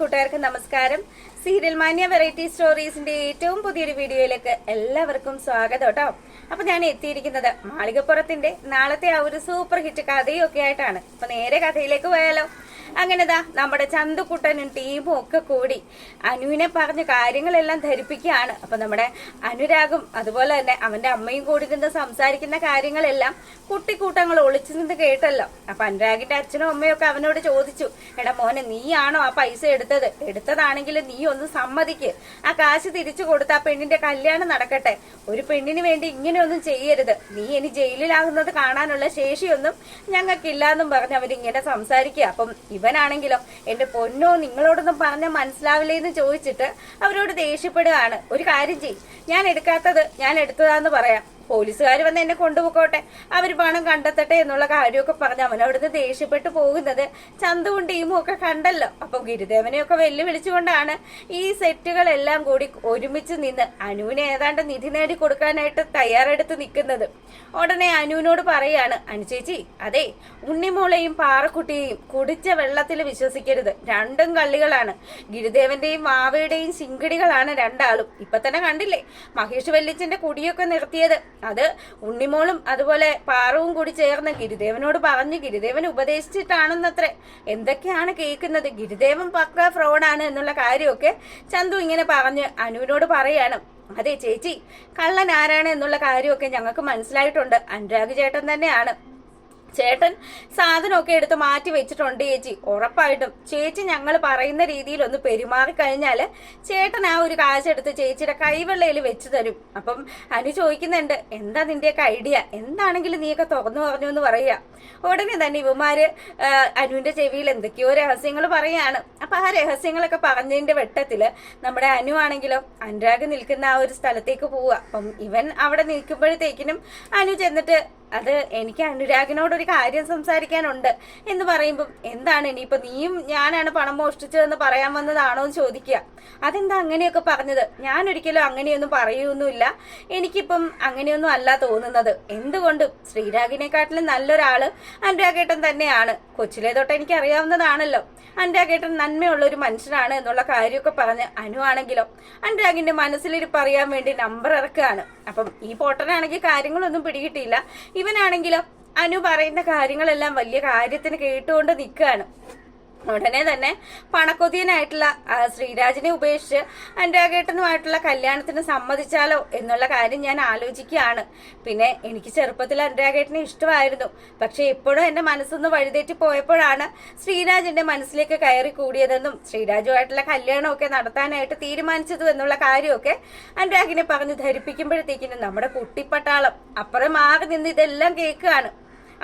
കൂട്ടുകാർക്കും നമസ്കാരം. സീരിയൽ മാന്യ വെറൈറ്റി സ്റ്റോറീസിന്റെ ഏറ്റവും പുതിയൊരു വീഡിയോയിലേക്ക് എല്ലാവർക്കും സ്വാഗതം കേട്ടോ. അപ്പൊ ഞാൻ എത്തിയിരിക്കുന്നത് മാളികപ്പുറത്തിന്റെ നാളത്തെ ആ ഒരു സൂപ്പർ ഹിറ്റ് കഥയൊക്കെ ആയിട്ടാണ്. അപ്പൊ നേരെ കഥയിലേക്ക് പോയാലോ. അങ്ങനെതാ നമ്മുടെ ചന്തുക്കുട്ടനും ടീമും ഒക്കെ കൂടി അനുവിനെ പറഞ്ഞ കാര്യങ്ങളെല്ലാം ധരിപ്പിക്കുകയാണ്. അപ്പൊ നമ്മുടെ അനുരാഗും അതുപോലെ തന്നെ അവന്റെ അമ്മയും കൂടി നിന്ന് സംസാരിക്കുന്ന കാര്യങ്ങളെല്ലാം കുട്ടിക്കൂട്ടങ്ങൾ ഒളിച്ചു നിന്ന് കേട്ടല്ലോ. അപ്പൊ അനുരാഗിന്റെ അച്ഛനും അമ്മയും ഒക്കെ അവനോട് ചോദിച്ചു എടാ മോനെ നീയാണോ ആ പൈസ എടുത്തത്? എടുത്തതാണെങ്കിൽ നീ ഒന്ന് സമ്മതിക്ക്. ആ കാശ് തിരിച്ചു കൊടുത്ത ആ പെണ്ണിന്റെ കല്യാണം നടക്കട്ടെ. ഒരു പെണ്ണിന് വേണ്ടി ഇങ്ങനെയൊന്നും ചെയ്യരുത്. നീ ഇനി ജയിലിലാകുന്നത് കാണാനുള്ള ശേഷിയൊന്നും ഞങ്ങൾക്കില്ലാന്നും പറഞ്ഞ് അവരിങ്ങനെ സംസാരിക്കുക. അപ്പം ഇവനാണെങ്കിലോ? എന്റെ പൊന്നോ നിങ്ങളോടൊന്നും പറഞ്ഞാൽ മനസ്സിലാവില്ലേ എന്ന് ചോദിച്ചിട്ട് അവരോട് ദേഷ്യപ്പെടുകയാണ്. ഒരു കാര്യം ചെയ് ഞാൻ എടുക്കാത്തത് ഞാൻ എടുത്തതാന്ന് പറയാം. പോലീസുകാർ വന്ന് എന്നെ കൊണ്ടുപോയിക്കോട്ടെ അവർ പണം കണ്ടെത്തട്ടെ എന്നുള്ള കാര്യമൊക്കെ പറഞ്ഞ് അവിടുന്ന് ദേഷ്യപ്പെട്ടു പോകുന്നത് ചന്തുവും ടീമും ഒക്കെ കണ്ടല്ലോ. അപ്പൊ ഗിരിദേവനെയൊക്കെ വെല്ലുവിളിച്ചുകൊണ്ടാണ് ഈ സെറ്റുകളെല്ലാം കൂടി ഒരുമിച്ച് നിന്ന് അനുവിനെ ഏതാണ്ട് നിധി നേടി കൊടുക്കാനായിട്ട് തയ്യാറെടുത്ത് നിൽക്കുന്നത്. ഉടനെ അനുവിനോട് പറയാണ് അനുചേച്ചി അതെ ഉണ്ണിമോളെയും പാറക്കുട്ടിയെയും കുടിച്ച വെള്ളത്തിൽ വിശ്വസിക്കരുത്. രണ്ടും കള്ളികളാണ്. ഗിരിദേവന്റെയും വാവയുടെയും ശിങ്കിടികളാണ് രണ്ടാളും. ഇപ്പൊ തന്നെ കണ്ടില്ലേ മഹേഷ് വെല്ലിച്ചന്റെ കുടിയൊക്കെ നിർത്തിയത്. അത് ഉണ്ണിമോളും അതുപോലെ പാറവും കൂടി ചേർന്ന് ഗിരിദേവനോട് പറഞ്ഞു ഗിരിദേവൻ ഉപദേശിച്ചിട്ടാണെന്നത്രേ. എന്തൊക്കെയാണ് കേൾക്കുന്നത്? ഗിരിദേവൻ പക്ക ഫ്രോഡാണ് എന്നുള്ള കാര്യമൊക്കെ ചന്തു ഇങ്ങനെ പറഞ്ഞ് അനുവിനോട് പറയാണ്. അതെ ചേച്ചി കള്ളൻ ആരാണ് എന്നുള്ള കാര്യമൊക്കെ ഞങ്ങൾക്ക് മനസ്സിലായിട്ടുണ്ട്. അനുരാഗ് ചേട്ടൻ തന്നെയാണ്. ചേട്ടൻ സാധനമൊക്കെ എടുത്ത് മാറ്റി വെച്ചിട്ടുണ്ട് ചേച്ചി. ഉറപ്പായിട്ടും. ചേച്ചി ഞങ്ങൾ പറയുന്ന രീതിയിൽ ഒന്ന് പെരുമാറി ചേട്ടൻ ആ ഒരു കാശെടുത്ത് ചേച്ചിയുടെ കൈവെള്ളയിൽ വെച്ച് തരും. അപ്പം അനു ചോദിക്കുന്നുണ്ട് എന്താ നിന്റെയൊക്കെ ഐഡിയ? എന്താണെങ്കിലും നീയൊക്കെ തുറന്നു പറഞ്ഞു എന്ന് പറയുക. ഉടനെ തന്നെ ഇവമാര് അനുവിന്റെ ചെവിയിൽ എന്തൊക്കെയോ രഹസ്യങ്ങൾ പറയാണ് അപ്പൊ ആ രഹസ്യങ്ങളൊക്കെ പറഞ്ഞതിന്റെ വെട്ടത്തിൽ നമ്മുടെ അനു ആണെങ്കിലോ അനുരാഗ് നിൽക്കുന്ന ആ ഒരു സ്ഥലത്തേക്ക് പോവുക. അപ്പം ഇവൻ അവിടെ നിൽക്കുമ്പോഴത്തേക്കിനും അനു ചെന്നിട്ട് അത് എനിക്ക് അനുരാഗിനോട് ഒരു കാര്യം സംസാരിക്കാനുണ്ട് എന്ന് പറയുമ്പം എന്താണ് ഇനിയിപ്പൊ നീയും ഞാനാണ് പണം മോഷ്ടിച്ചതെന്ന് പറയാൻ വന്നതാണോ എന്ന് ചോദിക്കുക. അതെന്താ അങ്ങനെയൊക്കെ പറഞ്ഞത്? ഞാൻ ഒരിക്കലും അങ്ങനെയൊന്നും പറയൊന്നുമില്ല എനിക്കിപ്പം അങ്ങനെയൊന്നും അല്ല തോന്നുന്നത്. എന്തുകൊണ്ടും? ശ്രീരാഗിനെക്കാട്ടിലും നല്ലൊരാൾ അനുരാഗേട്ടൻ തന്നെയാണ്. കൊച്ചിലെ തൊട്ട് എനിക്ക് അറിയാവുന്നതാണല്ലോ അനുരാഗേട്ടൻ നന്മയുള്ള ഒരു മനുഷ്യനാണ് എന്നുള്ള കാര്യമൊക്കെ പറഞ്ഞ് അനുവാണെങ്കിലോ അനുരാഗിന്റെ മനസ്സിലിരിപ്പ് അറിയാൻ വേണ്ടി നമ്പർ ഇറക്കുകയാണ്. അപ്പം ഈ പോട്ടനാണെങ്കിൽ കാര്യങ്ങളൊന്നും പിടികിട്ടിയില്ല. ഇവനാണെങ്കിലോ അനു പറയുന്ന കാര്യങ്ങളെല്ലാം വലിയ കാര്യത്തിന് കേട്ടുകൊണ്ട് നിൽക്കുകയാണ്. ഉടനെ തന്നെ പണക്കൊതിയനായിട്ടുള്ള ശ്രീരാജിനെ ഉപേക്ഷിച്ച് അനുരാഗേട്ടനുമായിട്ടുള്ള കല്യാണത്തിന് സമ്മതിച്ചാലോ എന്നുള്ള കാര്യം ഞാൻ ആലോചിക്കുകയാണ്. പിന്നെ എനിക്ക് ചെറുപ്പത്തിൽ അനുരാഗേട്ടനെ ഇഷ്ടമായിരുന്നു. പക്ഷെ എപ്പോഴും എന്റെ മനസ്സൊന്ന് വഴിതെറ്റി പോയപ്പോഴാണ് ശ്രീരാജ് മനസ്സിലേക്ക് കയറി കൂടിയതെന്നും ശ്രീരാജുമായിട്ടുള്ള കല്യാണമൊക്കെ നടത്താനായിട്ട് തീരുമാനിച്ചതും എന്നുള്ള കാര്യമൊക്കെ അനുരാഗിനെ പറഞ്ഞ് ധരിപ്പിക്കുമ്പോഴത്തേക്കിനും നമ്മുടെ കുട്ടിപ്പട്ടാളം അപ്പുറം മാറി നിന്ന് ഇതെല്ലാം കേൾക്കുകയാണ്.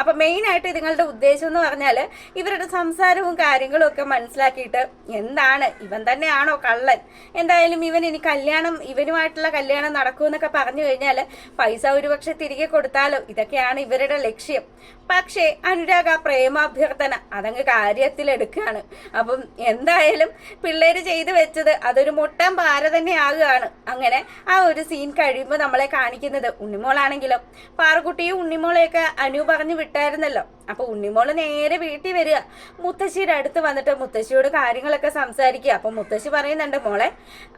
അപ്പൊ മെയിൻ ആയിട്ട് ഇതുങ്ങളുടെ ഉദ്ദേശം എന്ന് പറഞ്ഞാൽ ഇവരുടെ സംസാരവും കാര്യങ്ങളും ഒക്കെ മനസ്സിലാക്കിയിട്ട് എന്താണ്? ഇവൻ തന്നെയാണോ കള്ളൻ? എന്തായാലും ഇവൻ ഇനി കല്യാണം ഇവനുമായിട്ടുള്ള കല്യാണം നടക്കുമെന്നൊക്കെ പറഞ്ഞു കഴിഞ്ഞാൽ പൈസ ഒരുപക്ഷെ തിരികെ കൊടുത്താലോ? ഇതൊക്കെയാണ് ഇവരുടെ ലക്ഷ്യം. പക്ഷേ അനുരാഗ് പ്രേമാഭ്യർത്ഥന അതങ്ങ് കാര്യത്തിലെടുക്കുകയാണ് അപ്പം എന്തായാലും പിള്ളേര് ചെയ്തു വെച്ചത് അതൊരു മുട്ടം പാര തന്നെ ആകുകയാണ്. അങ്ങനെ ആ ഒരു സീൻ കഴിയുമ്പോൾ നമ്മളെ കാണിക്കുന്നത് ഉണ്ണിമോളാണെങ്കിലും പാറക്കുട്ടിയും ഉണ്ണിമോളെയൊക്കെ അനു പറഞ്ഞു വിട്ടായിരുന്നല്ലോ അപ്പൊ ഉണ്ണിമോൾ നേരെ വീട്ടിൽ വരിക. മുത്തശ്ശിയുടെ അടുത്ത് വന്നിട്ട് മുത്തശ്ശിയോട് കാര്യങ്ങളൊക്കെ സംസാരിക്കുക. അപ്പൊ മുത്തശ്ശി പറയുന്നുണ്ട് മോളെ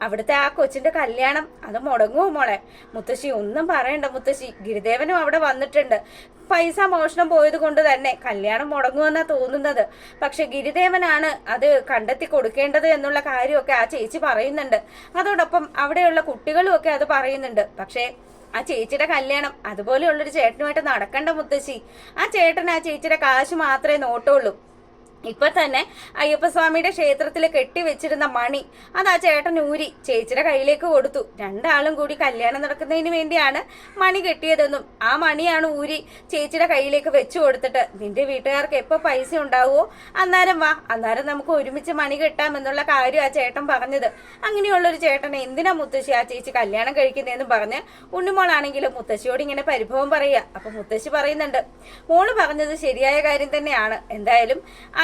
അവിടുത്തെ ആ കൊച്ചിന്റെ കല്യാണം അത് മുടങ്ങുമോ മോളെ? മുത്തശ്ശി ഒന്നും പറയണ്ട മുത്തശ്ശി. ഗിരിദേവനും അവിടെ വന്നിട്ടുണ്ട്. പൈസ മോഷണം പോയത് കൊണ്ട് തന്നെ കല്യാണം മുടങ്ങുമെന്നാ തോന്നുന്നത്. പക്ഷെ ഗിരിദേവനാണ് അത് കണ്ടെത്തി കൊടുക്കേണ്ടത് എന്നുള്ള കാര്യമൊക്കെ ആ ചേച്ചി പറയുന്നുണ്ട്. അതോടൊപ്പം അവിടെയുള്ള കുട്ടികളും ഒക്കെ അത് പറയുന്നുണ്ട്. പക്ഷേ ആ ചേച്ചിയുടെ കല്യാണം അതുപോലെയുള്ളൊരു ചേട്ടനുമായിട്ട് നടക്കണ്ട മുത്തശ്ശി. ആ ചേട്ടൻ ആ ചേച്ചിയുടെ കാശ് മാത്രമേ നോട്ടുള്ളൂ. ഇപ്പൊ തന്നെ അയ്യപ്പസ്വാമിയുടെ ക്ഷേത്രത്തിൽ കെട്ടിവെച്ചിരുന്ന മണി അത് ആ ചേട്ടൻ ഊരി ചേച്ചിയുടെ കയ്യിലേക്ക് കൊടുത്തു. രണ്ടാളും കൂടി കല്യാണം നടക്കുന്നതിന് വേണ്ടിയാണ് മണി കെട്ടിയതെന്നും ആ മണിയാണ് ഊരി ചേച്ചിയുടെ കയ്യിലേക്ക് വെച്ചു കൊടുത്തിട്ട്. നിന്റെ വീട്ടുകാർക്ക് എപ്പോ പൈസ ഉണ്ടാവുമോ അന്നേരം വാ. അന്നേരം നമുക്ക് ഒരുമിച്ച് മണി കെട്ടാം എന്നുള്ള കാര്യം ആ ചേട്ടൻ പറഞ്ഞത്. അങ്ങനെയുള്ളൊരു ചേട്ടനെ എന്തിനാ മുത്തശ്ശി ആ ചേച്ചി കല്യാണം കഴിക്കുന്നതെന്ന് പറഞ്ഞ് ഉണ്ണിമോളാണെങ്കിലും മുത്തശ്ശിയോട് ഇങ്ങനെ പരിഭവം പറയുക. അപ്പൊ മുത്തശ്ശി പറയുന്നുണ്ട് മോൾ പറഞ്ഞത് ശരിയായ കാര്യം തന്നെയാണ്. എന്തായാലും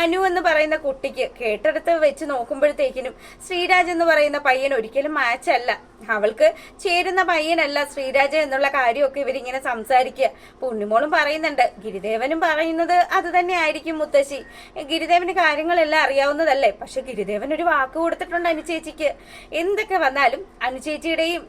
അനു എന്ന് പറയുന്ന കുട്ടിക്ക് കേട്ടെടുത്ത് വെച്ച് നോക്കുമ്പോഴത്തേക്കിനും ശ്രീരാജ് എന്ന് പറയുന്ന പയ്യൻ ഒരിക്കലും മാച്ച് അല്ല. അവൾക്ക് ചേരുന്ന പയ്യനല്ല ശ്രീരാജ് എന്നുള്ള കാര്യമൊക്കെ ഇവരിങ്ങനെ സംസാരിക്കുക. പുണ്ണിമോളും പറയുന്നുണ്ട് ഗിരിദേവനും പറയുന്നത് അത് തന്നെ ആയിരിക്കും മുത്തശ്ശി. ഗിരിദേവന് കാര്യങ്ങളെല്ലാം അറിയാവുന്നതല്ലേ? പക്ഷെ ഗിരിദേവൻ ഒരു വാക്ക് കൊടുത്തിട്ടുണ്ട് അനുചേച്ചിക്ക് എന്തൊക്കെ വന്നാലും അനുചേച്ചിയുടെയും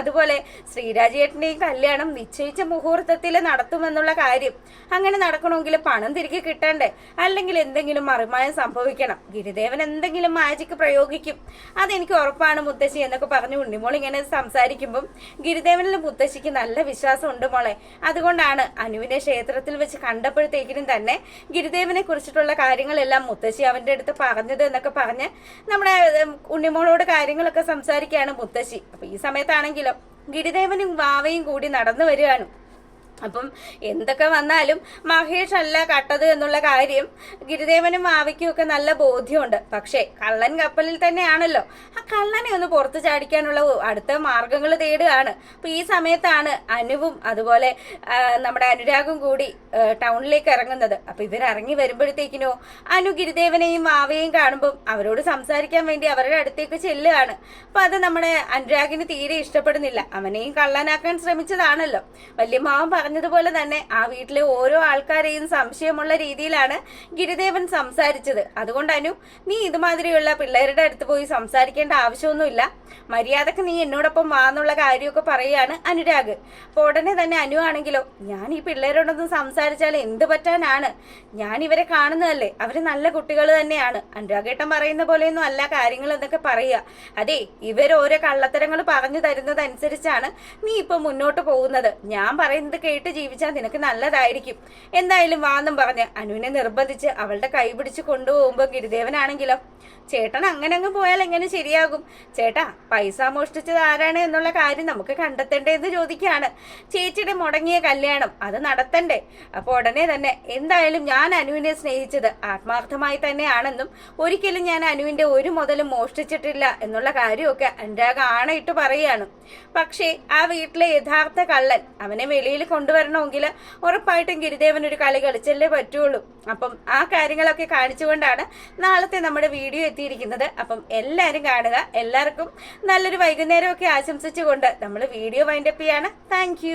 അതുപോലെ ശ്രീരാജേട്ടന്റെയും കല്യാണം നിശ്ചയിച്ച മുഹൂർത്തത്തിൽ നടത്തുമെന്നുള്ള കാര്യം. അങ്ങനെ നടക്കണമെങ്കിൽ പണം തിരികെ കിട്ടണ്ടേ? അല്ലെങ്കിൽ എന്തെങ്കിലും മറിമായം സംഭവിക്കണം. ഗിരിദേവൻ എന്തെങ്കിലും മാജിക് പ്രയോഗിക്കും. അതെനിക്ക് ഉറപ്പാണ് മുത്തശ്ശി എന്നൊക്കെ പറഞ്ഞു ഉണ്ണിമോൾ ഇങ്ങനെ സംസാരിക്കുമ്പം ഗിരിദേവനിൽ മുത്തശ്ശിക്ക് നല്ല വിശ്വാസം ഉണ്ട് മോളെ. അതുകൊണ്ടാണ് അനുവിനെ ക്ഷേത്രത്തിൽ വെച്ച് കണ്ടപ്പോഴത്തേക്കിനും തന്നെ ഗിരിദേവനെ കുറിച്ചിട്ടുള്ള കാര്യങ്ങളെല്ലാം മുത്തശ്ശി അവന്റെ അടുത്ത് പറഞ്ഞത് എന്നൊക്കെ പറഞ്ഞ് നമ്മുടെ ഉണ്ണിമോളോട് കാര്യങ്ങളൊക്കെ സംസാരിക്കുകയാണ് മുത്തശ്ശി. അപ്പൊ ഈ സമയത്താണെങ്കിലും ഗിരിദേവനും വാവയും കൂടി നടന്നു വരികയാണ്. അപ്പം എന്തൊക്കെ വന്നാലും മഹേഷ് അല്ല കട്ടത് എന്നുള്ള കാര്യം ഗിരിദേവനും മാവിക്കും ഒക്കെ നല്ല ബോധ്യമുണ്ട്. പക്ഷേ കള്ളൻ കപ്പലിൽ തന്നെയാണല്ലോ. ആ കള്ളനെ ഒന്ന് പുറത്തു ചാടിക്കാനുള്ള അടുത്ത മാർഗങ്ങൾ തേടുകയാണ്. അപ്പൊ ഈ സമയത്താണ് അനുവും അതുപോലെ നമ്മുടെ അനുരാഗും കൂടി ടൗണിലേക്ക് ഇറങ്ങുന്നത്. അപ്പൊ ഇവർ ഇറങ്ങി വരുമ്പോഴത്തേക്കിനോ അനു ഗിരിദേവനെയും മാവയെയും കാണുമ്പോൾ അവരോട് സംസാരിക്കാൻ വേണ്ടി അവരുടെ അടുത്തേക്ക് ചെല്ലുകയാണ്. അപ്പൊ അത് നമ്മുടെ അനുരാഗിന് തീരെ ഇഷ്ടപ്പെടുന്നില്ല. അവനെയും കള്ളനാക്കാൻ ശ്രമിച്ചതാണല്ലോ. വല്യമ്മാവൻ പറഞ്ഞതുപോലെ തന്നെ ആ വീട്ടിലെ ഓരോ ആൾക്കാരെയും സംശയമുള്ള രീതിയിലാണ് ഗിരിദേവൻ സംസാരിച്ചത്. അതുകൊണ്ട് അനു നീ ഇതുമാതിരിയുള്ള പിള്ളേരുടെ അടുത്ത് പോയി സംസാരിക്കേണ്ട ആവശ്യമൊന്നുമില്ല. മര്യാദയ്ക്ക് നീ എന്നോടൊപ്പം വാ എന്നുള്ള കാര്യമൊക്കെ പറയുകയാണ് അനുരാഗ്. അപ്പൊ ഉടനെ തന്നെ അനു ആണെങ്കിലോ ഞാൻ ഈ പിള്ളേരോടൊന്നും സംസാരിച്ചാൽ എന്ത് പറ്റാനാണ്? ഞാൻ ഇവരെ കാണുന്നതല്ലേ അവർ നല്ല കുട്ടികൾ തന്നെയാണ്. അനുരാഗേട്ടൻ പറയുന്ന പോലെയൊന്നും അല്ല കാര്യങ്ങൾ എന്നൊക്കെ പറയുക. അതെ ഇവർ ഓരോ കള്ളത്തരങ്ങൾ പറഞ്ഞു തരുന്നതനുസരിച്ചാണ് നീ ഇപ്പൊ മുന്നോട്ട് പോകുന്നത്. ഞാൻ പറയുന്നത് കേട്ട് ജീവിച്ചാൽ നിനക്ക് നല്ലതായിരിക്കും. എന്തായാലും വാന്നും പറഞ്ഞ് അനുവിനെ നിർബന്ധിച്ച് അവളുടെ കൈ പിടിച്ച് കൊണ്ടുപോകുമ്പോ ഗിരിദേവനാണെങ്കിലോ? ചേട്ടൻ അങ്ങനെ അങ്ങ് പോയാൽ എങ്ങനെ ശരിയാകും? ചേട്ടാ പൈസ മോഷ്ടിച്ചത് ആരാണ് എന്നുള്ള കാര്യം നമുക്ക് കണ്ടെത്തേണ്ടേ എന്ന് ചോദിക്കുകയാണ്. ചേച്ചിയുടെ മുടങ്ങിയ കല്യാണം അത് നടത്തണ്ടേ? അപ്പൊ ഉടനെ തന്നെ എന്തായാലും ഞാൻ അനുവിനെ സ്നേഹിച്ചത് ആത്മാർത്ഥമായി തന്നെയാണെന്നും ഒരിക്കലും ഞാൻ അനുവിന്റെ ഒരു മുതലും മോഷ്ടിച്ചിട്ടില്ല എന്നുള്ള കാര്യമൊക്കെ എന്റെ ആണയിട്ട് പറയുകയാണ്. പക്ഷേ ആ വീട്ടിലെ യഥാർത്ഥ കള്ളൻ അവനെ വെളിയിൽ കൊണ്ടുവരണമെങ്കിൽ ഉറപ്പായിട്ടും ഗിരിദേവൻ ഒരു കളി കളിച്ചല്ലേ പറ്റുള്ളൂ. അപ്പം ആ കാര്യങ്ങളൊക്കെ കാണിച്ചുകൊണ്ടാണ് നാളത്തെ നമ്മുടെ വീഡിയോ എത്തിയിരിക്കുന്നത്. അപ്പം എല്ലാവരും കാണുക. എല്ലാവർക്കും നല്ലൊരു വൈകുന്നേരമൊക്കെ ആശംസിച്ചുകൊണ്ട് നമ്മൾ വീഡിയോ വൈൻഡപ്പ് ചെയ്യാണ്. താങ്ക്